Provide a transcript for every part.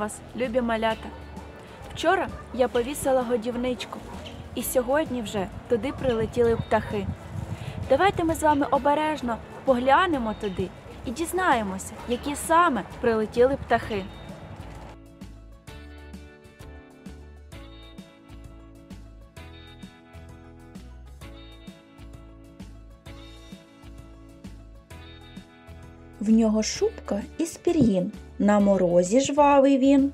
вас, любі малята. Вчора я повісила годівничку, і сьогодні вже туди прилетіли птахи. Давайте ми з вами обережно поглянемо туди і дізнаємося, які саме прилетіли птахи. В нього шубка із пір'їн, на морозі жвавий він.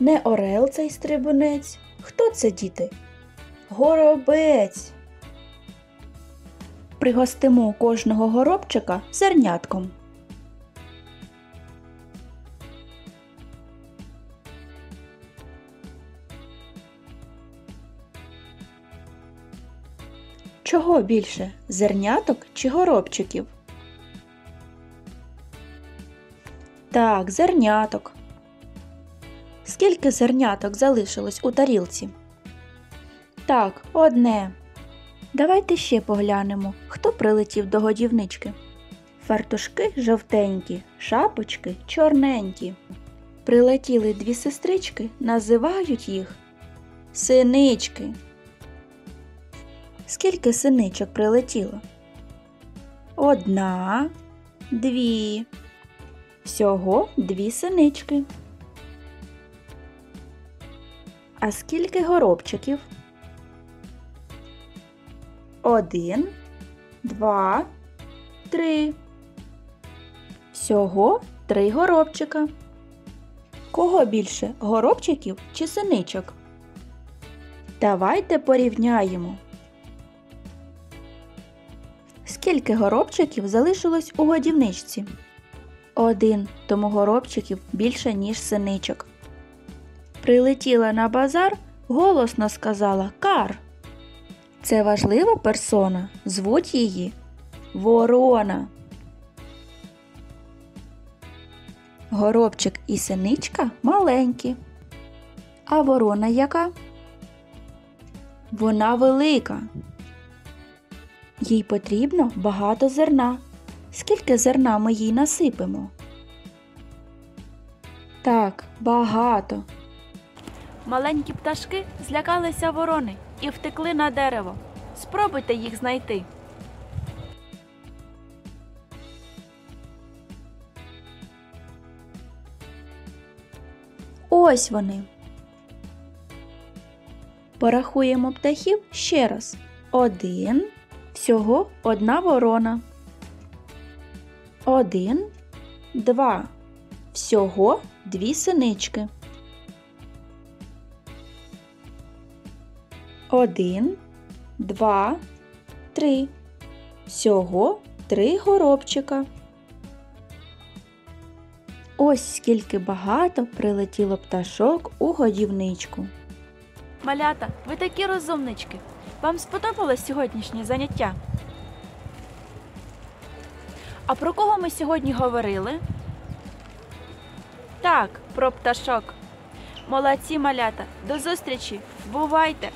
Не орел цей стрибунець. Хто це, діти? Горобець. Пригостимо кожного горобчика зернятком. Чого більше зерняток чи горобчиків? Так, зерняток. Скільки зерняток залишилось у тарілці? Так, одне. Давайте ще поглянемо, хто прилетів до годівнички. Фартушки жовтенькі, шапочки чорненькі. Прилетіли дві сестрички, називають їх синички. Скільки синичок прилетіло? Одна, дві. Всього дві синички. А скільки горобчиків? Один, два, три. Всього три горобчика. Кого більше горобчиків чи синичок? Давайте порівняємо. Скільки горобчиків залишилось у годівничці? Один, тому горобчиків більше, ніж синичок. Прилетіла на базар, голосно сказала Кар. Це важлива персона, звуть її Ворона. Горобчик і синичка маленькі. А ворона яка? Вона велика. Їй потрібно багато зерна. Скільки зерна ми їй насипемо? Так, багато. Маленькі пташки злякалися ворони і втекли на дерево. Спробуйте їх знайти. Ось вони. Порахуємо птахів ще раз. Один. Всього одна ворона. Один, два. Всього дві синички. Один, два, три. Всього три горобчика. Ось скільки багато прилетіло пташок у годівничку. Малята, ви такі розумнички. Вам сподобалось сьогоднішнє заняття? А про кого ми сьогодні говорили? Так, про пташок. Молодці малята. До зустрічі. Бувайте!